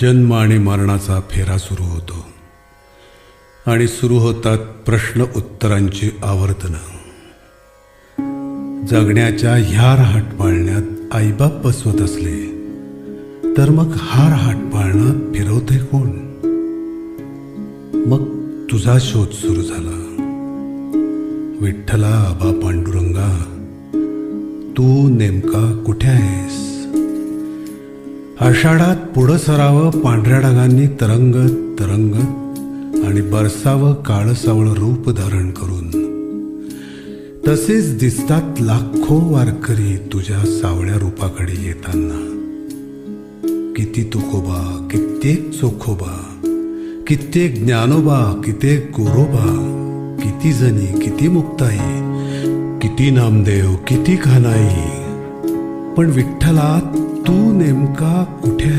जन्म आणि मरणाचा फेरा सुरू होतो. आणि सुरू होतात प्रश्न उत्तरांची आवर्तनं. जगण्याच्या ह्या रहाट पाळण्यात आईबाप बसवत असले तर मग हा रहाट पाळणं फिरवते कोण? मग तुझा शोध सुरू झाला. विठ्ठला आबा पांडुरंगा तू नेमका कुठे आहेस? आषाढात पुढं सरावं पांढऱ्या ढगांनी तरंग तरंग आणि बरसावं काळं रूप धारण करून. तसेच दिसतात लाखो वारकरी तुझ्या सावळ्या रूपाकडे येताना. किती तुकोबा कित्येक चोखोबा कित्येक ज्ञानोबा कित्येक गोरोबा किती जणी किती मुक्ताई किती नामदेव किती खानाई पण विठ्ठला तू नेमका कुठे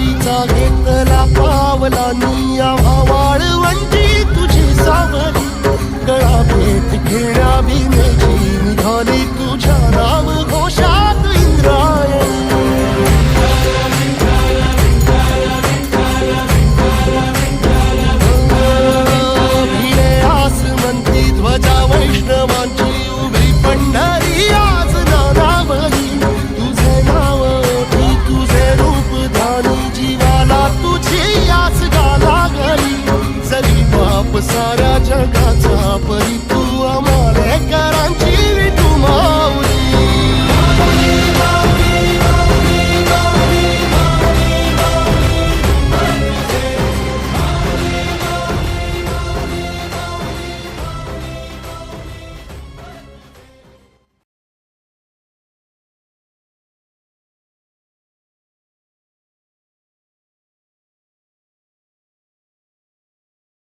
body talking.